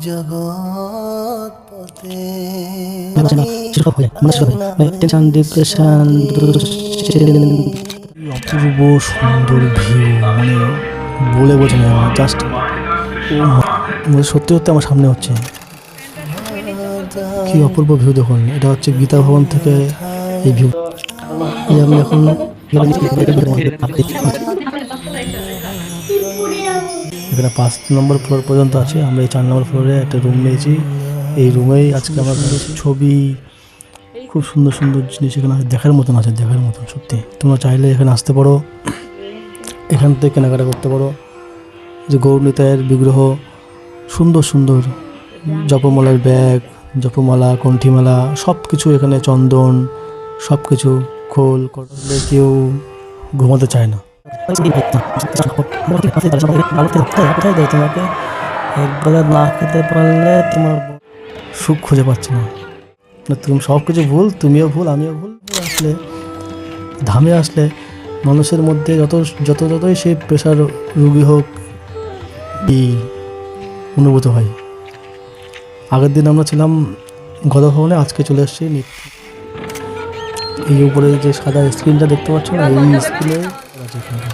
জগৎ পথে tension depression অপূর্ব সুন্দর ভিউ মানে বলে বোঝানো যায় না জাস্ট সত্যি সত্যি আমার সামনে হচ্ছে কি অপূর্ব ভিউ দেখুন এটা হচ্ছে গীতা ভবন থেকে এই ভিউ এই আমি এখন এখানে পাঁচ নম্বর ফ্লোর পর্যন্ত আছে। আমরা এই চার নম্বর ফ্লোরে একটা রুম নিয়েছি। এই রুমেই আজকে আমরা ছবি, খুব সুন্দর সুন্দর জিনিস এখানে দেখার মতন আছে, দেখার মতন, সত্যি। তোমরা চাইলে এখানে আসতে পারো। এখান থেকে কেনাকাটা করতে পারো। যে গৌরনীতায়ের বিগ্রহ, সুন্দর সুন্দর জপমালার ব্যাগ, জপমালা, কণ্ঠিমালা সব কিছু এখানে চন্দন সব কিছু খোল কেউ ঘুমাতে চায় না। তোমাকে না খেতে পারলে তোমার সুখ খুঁজে পাচ্ছে না। তুমি সব কিছু ভুল, তুমিও ভুল, আমিও ভুল। আসলে, ধামে আসলে মানুষের মধ্যে যত যত, যতই সে প্রেশার রুগী হোক অনুভূত হয়। আগের দিন আমরা ছিলাম গদা ভবনে আজকে চলে এসেছি এই উপরে যে সাদা স্ক্রিনটা দেখতে পাচ্ছ না, এই স্ক্রিনে আছে এখানটা।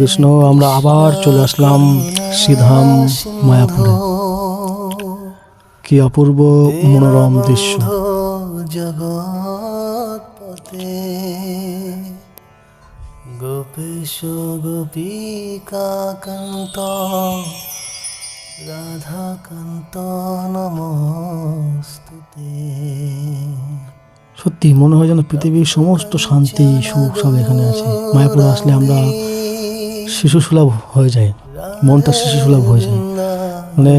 কৃষ্ণ আমরা আবার চলে আসলাম শ্রীধাম মায়াপুরে। কি অপূর্ব মনোরম দৃশ্য। জগৎ পথে গোপেশ গোপিকা কান্ত রাধা কান্ত নমস্তুতে। সত্যি মনে হয় যেন পৃথিবীর সমস্ত শান্তি সুখ সব এখানে আছে। মায়াপুরে আসলে আমরা শিশু সুলভ হয়ে যায়। মনটা শিশু সুলভ হয়ে যায়। মানে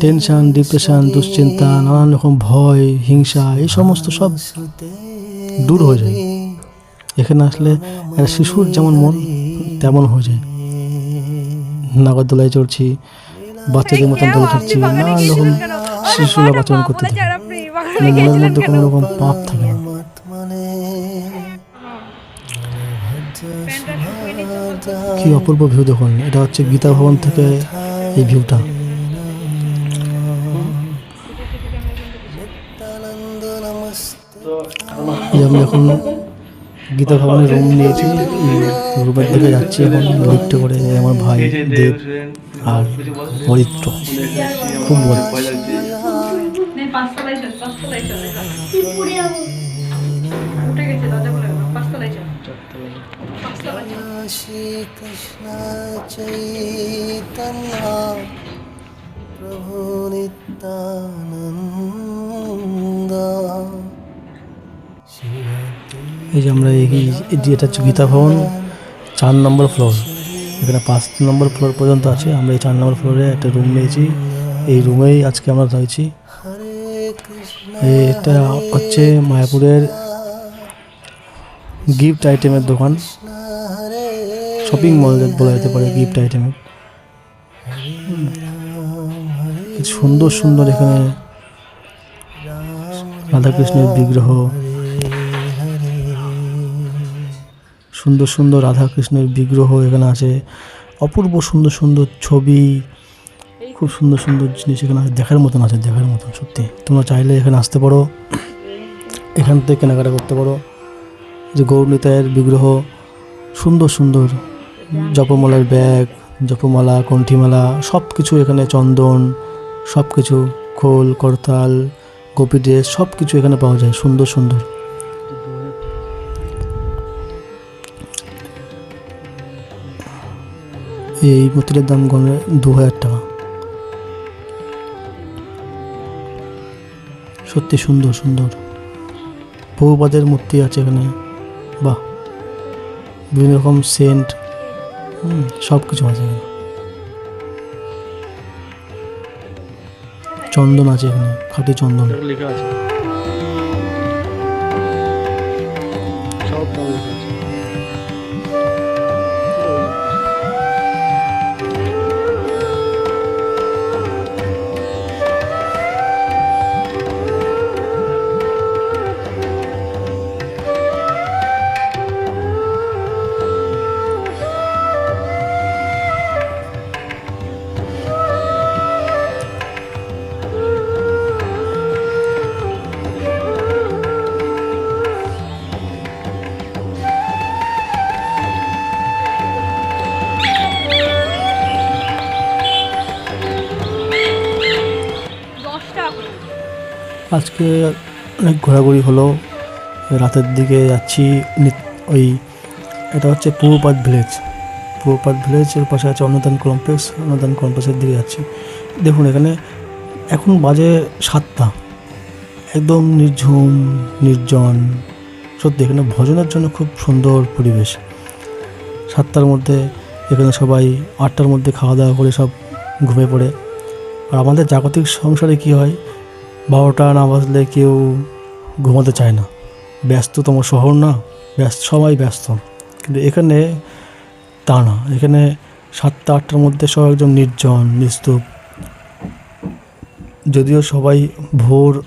টেনশন ডিপ্রেশন দুশ্চিন্তা, নানান রকম ভয়, হিংসা, এই সমস্ত সব দূর হয়ে যায়। এখানে আসলে শিশুর যেমন মন, তেমন হয়ে যায়। নাগরদোলায় চড়ছি, বাচ্চাদের মতন দোল চড়ছি নানান রকম শিশুরা আচরণ করতে মানে মনের মধ্যে কোনো রকম পাপ থাকে না। কি অপূর্ব ভিউ দেখুন? এটা হচ্ছে গীতা ভবন থেকে এই ভিউটা আমি এখন গীতা ভবনের রুম নিয়েছি রুমের দিকে যাচ্ছি এখন লিফটে করে আমার ভাই দেব আর হরিত্র খুব বড় পাঁচতলায় চল श्री कृष्ण चैतन्य प्रभु नित्यानन्द এই যে আমরা এই এই যে এটা হচ্ছে গীতা ভবন চার নম্বর ফ্লোর এখানে পাঁচ নম্বর ফ্লোর পর্যন্ত আছে আমরা এই চার নম্বর ফ্লোরে একটা রুম নিয়েছি এই রুমেই আজকে আমরা রয়েছি हरे कृष्ण এটা হচ্ছে মায়াপুরের গিফট আইটেমের দোকান हरे শপিং মল বলা যেতে পারে গিফট আইটেমের সুন্দর সুন্দর এখানে রাধাকৃষ্ণের বিগ্রহ। সুন্দর সুন্দর রাধাকৃষ্ণের বিগ্রহ এখানে আছে। অপূর্ব সুন্দর সুন্দর ছবি। খুব সুন্দর সুন্দর জিনিস এখানে আছে, দেখার মতন আছে দেখার মতন সত্যি। তোমরা চাইলে এখানে আসতে পারো। এখান থেকে কেনাকাটা করতে পারো। যে গৌরনীতায়ের বিগ্রহ। সুন্দর সুন্দর জপমালার ব্যাগ, জপমালা, কণ্ঠিমালা সব কিছু এখানে চন্দন সব কিছু খোল, করতাল, গোপী ড্রেস সব কিছু এখানে পাওয়া যায়, সুন্দর সুন্দর। এই মূর্তিটার দাম গণে দু হাজার টাকা। সত্যি সুন্দর সুন্দর। বহুপাদের মূর্তি আছে এখানে। বাহ। বিভিন্ন রকম সেন্ট হুম সব কিছু আছে এখানে চন্দন আছে এখানে খাঁটি চন্দন। লেখা আছে। সব আজকে অনেক ঘোরাঘুরি হলো। রাতের দিকে যাচ্ছি ওই এটা হচ্ছে পূর্বপাত ভিলেজ পূর্বপাত ভিলেজের পাশে আছে অন্নদান কমপ্লেক্স অন্নদান কমপ্লেক্সের দিকে যাচ্ছি। দেখুন এখানে এখন বাজে সাতটা। একদম নির্ঝুম, নির্জন। সত্যি এখানে ভজনের জন্য খুব সুন্দর পরিবেশ। সাতটার মধ্যে এখানে সবাই, আটটার মধ্যে খাওয়া দাওয়া করে সব ঘুমিয়ে পড়ে। আর আমাদের জাগতিক সংসারে কি হয়? বারোটা না বাজলে কেউ ঘুমাতে চায় না। ব্যস্ততম শহর না, ব্যস্ত, সবাই ব্যস্ত। কিন্তু এখানে তা না। এখানে সাতটা, আটটার মধ্যে সব একদম নির্জন, নিস্তূপ। যদিও সবাই ভোর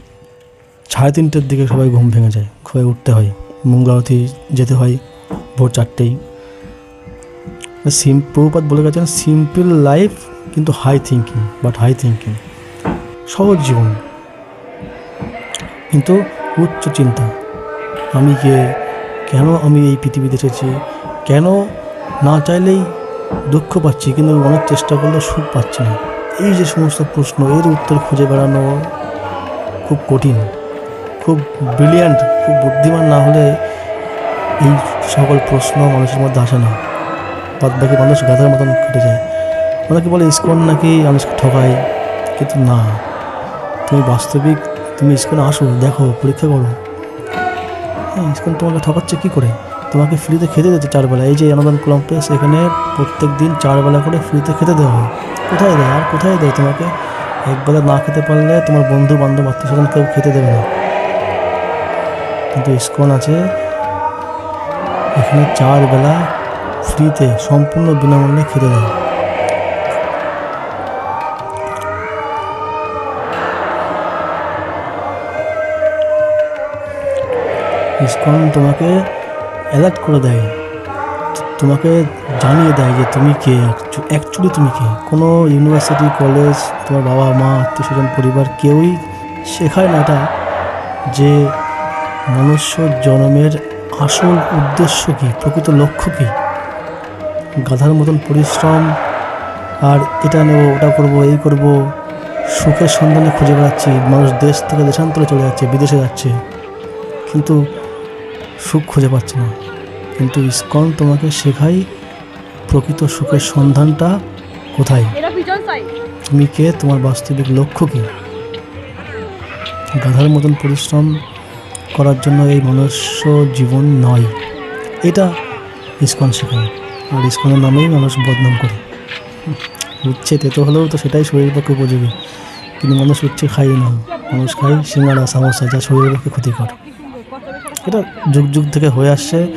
সাড়ে তিনটের দিকে সবাই ঘুম ভেঙে যায় ঘুরে উঠতে হয়। মঙ্গলারতি যেতে হয় ভোর চারটেই। সিম প্রভুপাত বলে গেছেন সিম্পল লাইফ কিন্তু high thinking but high thinking সহজ জীবন। কিন্তু উচ্চ চিন্তা। আমি কে কেন আমি এই পৃথিবীতে এসেছি, কেন না চাইলেই দুঃখ পাচ্ছি, কিন্তু অনেক চেষ্টা করলেও সুখ পাচ্ছি না। এই যে সমস্ত প্রশ্ন, এর উত্তর খুঁজে বেড়ানো খুব কঠিন, খুব ব্রিলিয়ান্ট খুব বুদ্ধিমান না হলে এই সকল প্রশ্ন মানুষের মধ্যে আসে না। বাদ বাকি মানুষ গাধার মতন কেটে যায়। অনেকে বলে, ইস্কন নাকি মানুষকে ঠকায়? কিন্তু না। তুমি বাস্তবিক তুমি স্কুলে আসো, দেখো, পরীক্ষা করো। হ্যাঁ স্কুল তোমাকে ঠকাচ্ছে কী করে? তোমাকে ফ্রিতে খেতে দিতে চারবেলা। এই যে অনুদান কমপ্লেক্স এখানে প্রত্যেক দিন চারবেলা করে ফ্রিতে খেতে দেওয়া হয়। কোথায় দেয়? আর কোথায় দেয় তোমাকে? একবেলা না খেতে পারলে তোমার বন্ধু বান্ধব আত্মীয় স্বজন কেউ খেতে দেবে না। কিন্তু ইস্কন আছে। এখানে চারবেলা ফ্রিতে সম্পূর্ণ বিনামূল্যে খেতে দেয়। ইসকন তোমাকে অ্যালার্ট করে দেয়। তোমাকে জানিয়ে দেয় যে তুমি কে অ্যাকচুয়ালি তুমি কে। কোনো ইউনিভার্সিটি কলেজ তোমার বাবা, মা আত্মীয় স্বজন পরিবার কেউই শেখায় না এটা, যে মনুষ্য জন্মের আসল উদ্দেশ্য কী, প্রকৃত লক্ষ্য কী? গাধার মতন পরিশ্রম, আর এটা নেব, ওটা করব, এই করব, সুখের সন্ধানে খুঁজে বেড়াচ্ছি, মানুষ দেশ থেকে দেশান্তরে চলে যাচ্ছে, বিদেশে যাচ্ছে। কিন্তু সুখ খুঁজে পাচ্ছে না। কিন্তু ইস্কন তোমাকে শেখাই প্রকৃত সুখের সন্ধানটা কোথায়? তুমি কে? তোমার বাস্তবিক লক্ষ্য কী? গাধার মতন পরিশ্রম করার জন্য এই মনুষ্য জীবন নয়। এটা ইস্কন শেখায়। আর ইস্কনের নামেই মানুষ বদনাম করে। উচ্ছে তেতো হলেও তো সেটাই শরীরের পক্ষে উপযোগী। কিন্তু মানুষ উচ্ছে খাই না। মানুষ খায় সিঙ্গাড়া সামোসা যা শরীরের পক্ষে ক্ষতিকর। এটা যুগ যুগ থেকে হয়ে আসছে,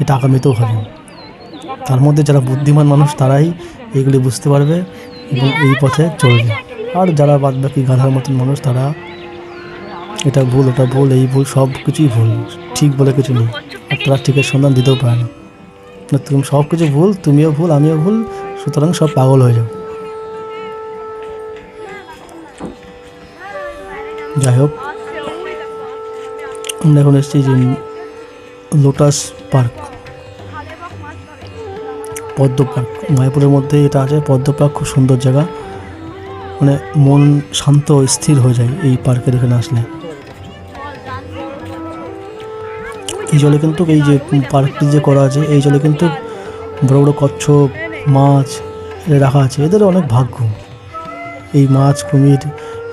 এটা আগামীতেও হবে। তার মধ্যে যারা বুদ্ধিমান মানুষ, তারাই এইগুলি বুঝতে পারবে এবং এই পথে চলবে। আর যারা বাদ বাকি গাধার মতন মানুষ, তারা এটা ভুল, ওটা ভুল, এই ভুল, সব কিছুই ভুল। ঠিক বলে কিছু নেই। আর তারা ঠিকের সন্ধান দিতেও পারে না। না, তুমি সব কিছু ভুল, তুমিও ভুল, আমিও ভুল, সুতরাং সব পাগল হয়ে যাও। যাই হোক আমরা এখন এসেছি যে লোটাস পার্ক। পদ্ম পার্ক। মায়াপুরের মধ্যে এটা আছে, পদ্ম পার্ক খুব সুন্দর জায়গা। মানে মন শান্ত স্থির হয়ে যায় এই পার্কের এখানে আসলে। এই জলে কিন্তু এই যে পার্কটি যে করা আছে, এই জলে কিন্তু বড় বড় কচ্ছপ, মাছ রাখা আছে। এদের অনেক ভাগ্য। এই মাছ কুমির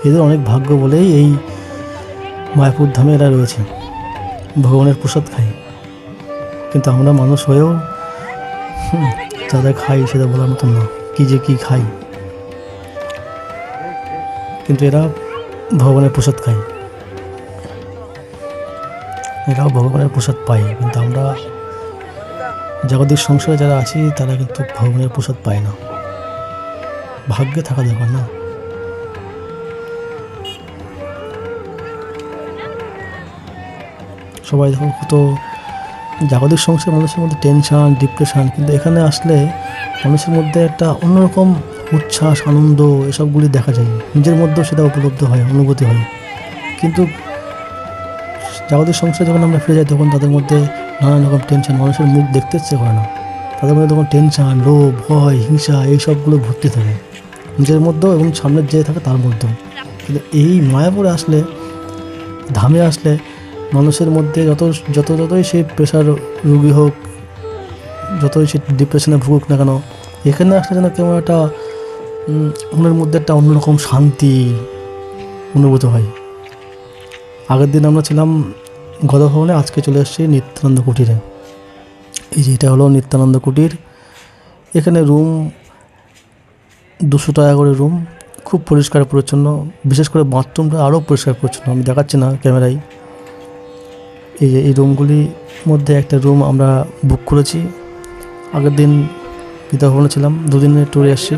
এদের অনেক ভাগ্য বলেই এই মায়াপুর ধামে এরা রয়েছে। ভগবানের প্রসাদ খাই। কিন্তু আমরা মানুষ হয়েও হুম, যা যা খাই সেটা বলার মতন না কী যে কী খাই। কিন্তু এরা ভগবানের প্রসাদ খায়। এরাও ভগবানের প্রসাদ পায় কিন্তু আমরা জাগতিক সংসারে যারা আছি তারা কিন্তু ভগবানের প্রসাদ পায় না। ভাগ্যে থাকা দরকার না। সবাই দেখো কত জাগতিক সংসারে মানুষের মধ্যে টেনশান ডিপ্রেশন কিন্তু এখানে আসলে মানুষের মধ্যে একটা অন্যরকম উচ্ছ্বাস, আনন্দ এসবগুলি দেখা যায়। নিজের মধ্যেও সেটা উপলব্ধ হয়, অনুভূতি হয়। কিন্তু জাগতিক সংসারে যখন আমরা ফিরে যাই, তখন তাদের মধ্যে নানান রকম টেনশন মানুষের মুখ দেখতে ইচ্ছে করে না। তাদের মধ্যে তখন টেনশন লোভ, ভয়, হিংসা এইসবগুলো ভর্তি থাকে। নিজের মধ্যেও এবং সামনে যে থাকে তার মধ্যেও। কিন্তু এই মায়াপুরে আসলে, ধামে আসলে মানুষের মধ্যে যত যত যতই সে প্রেশার রুগী হোক, যতই সে ডিপ্রেশনে ভুগুক না কেন, এখানে আসলে যেন কেমন একটা মনের মধ্যে একটা অন্যরকম শান্তি অনুভূত হয়। আগের দিন আমরা ছিলাম গদা ভবনে আজকে চলে এসেছি নিত্যানন্দ কুটিরে। এই যে এটা হলো নিত্যানন্দ কুটির। এখানে রুম দুশো টাকা করে রুম খুব পরিষ্কার পরিচ্ছন্ন, বিশেষ করে বাথরুমটা আরও পরিষ্কার পরিচ্ছন্ন, আমি দেখাচ্ছি না ক্যামেরায় এই যে, এই রুমগুলির মধ্যে একটা রুম আমরা বুক করেছি। আগের দিন ভবনে ছিলাম, দুদিনের ট্যুরে আসছি।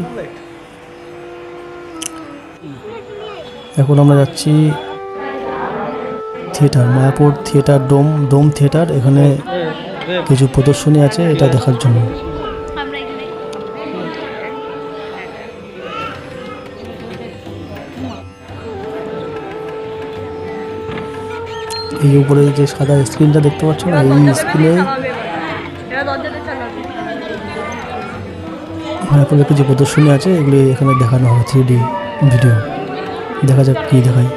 এখন আমরা যাচ্ছি theatre, Mayapur theatre, dome dome theatre. এখানে কিছু প্রদর্শনী আছে, এটা দেখার জন্য। এই উপরে যে সাদা স্ক্রিনটা দেখতে পাচ্ছ না, এই স্ক্রিনে এখন কিছু প্রদর্শনী আছে, এগুলি এখানে দেখানো হয় থ্রি ভিডিও দেখা যাক কী দেখায়।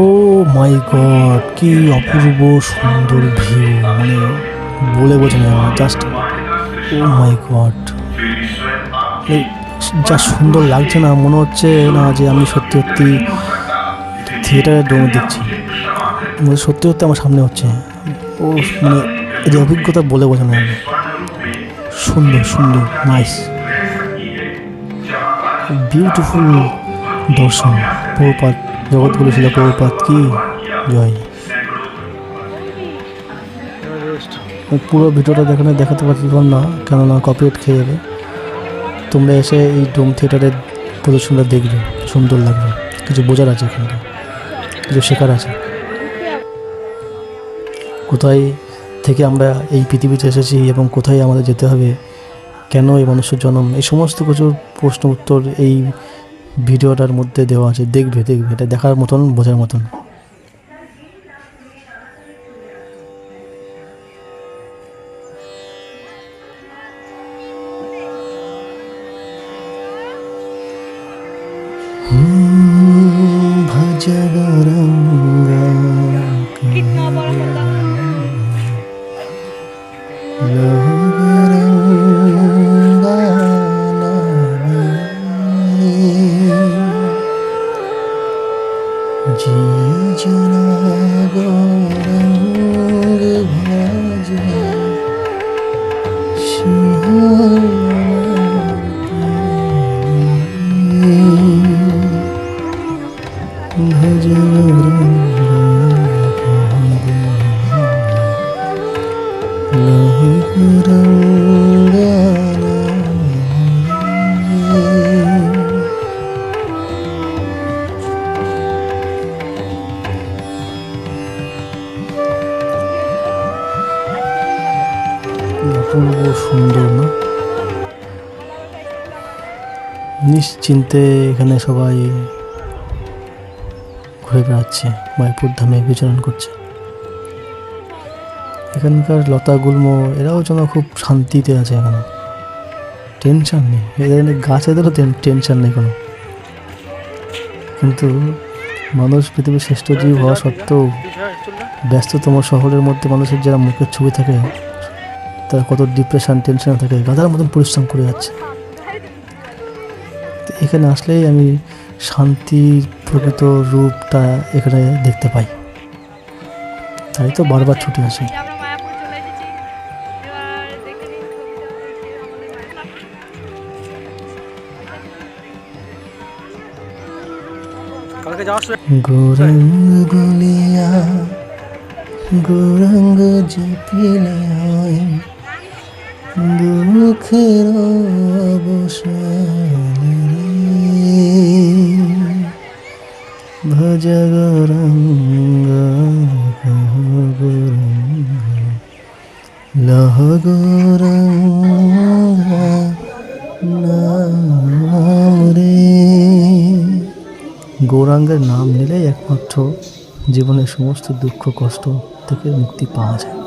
ও মাই গড, কি অপূর্ব সুন্দর ভিউ মানে বলে বোঝানো যাবে না জাস্ট ও মাই গড। যা সুন্দর লাগছে না, মনে হচ্ছে না যে আমি সত্যি সত্যি থিয়েটারে ডোমে দেখছি। সত্যি সত্যি আমার সামনে হচ্ছে। ও মানে যে অভিজ্ঞতা বলে বোঝানো না। সুন্দর সুন্দর নাইস বিউটিফুল দর্শন পৌপাত জগৎগুলো ছিল পৌপাত কি? জয়। পুরো ভিডিওটা দেখানে দেখাতে পারছিলাম না, কেননা কপিরাইট খেয়ে যাবে। তোমরা এসে এই ডোম থিয়েটারের প্রদর্শনটা দেখবে, সুন্দর লাগবে। কিছু বোঝার আছে এখানটা কিছু শেখার আছে। কোথায় থেকে আমরা এই পৃথিবীতে এসেছি এবং কোথায় আমাদের যেতে হবে, কেন এই মানুষের জন্ম, এই সমস্ত কিছু প্রশ্ন উত্তর এই ভিডিওটার মধ্যে দেওয়া আছে দেখবে দেখবে এটা দেখার মতন বোঝার মতন। নিশ্চিন্তে এখানে সবাই ঘুরে বেড়াচ্ছে, মায়াপুর ধামে বিচরণ করছে। এখানকার লতা গুল্ম, এরাও যেন খুব শান্তিতে আছে এখানে। টেনশন নেই এদের গাছেদেরও টেনশন নেই কোনো। কিন্তু মানুষ পৃথিবীর শ্রেষ্ঠ জীব হওয়া সত্ত্বেও ব্যস্ততম শহরের মধ্যে মানুষের যারা মুখের ছবি থাকে, তারা কত ডিপ্রেশন টেনশনে থাকে, গাধার মতন পরিশ্রম করে যাচ্ছে। এখানে আসলেই আমি শান্তির প্রকৃত রূপটা এখানে দেখতে পাই। তাই তো বারবার ছুটে আসি। গৌরঙ্গ গুলিয়া গৌরঙ্গ জিপিলে হয় দুঃখের অবসান গৌরাঙ্গের নাম নিলেই একমাত্র জীবনের সমস্ত দুঃখ কষ্ট থেকে মুক্তি পাওয়া যায়।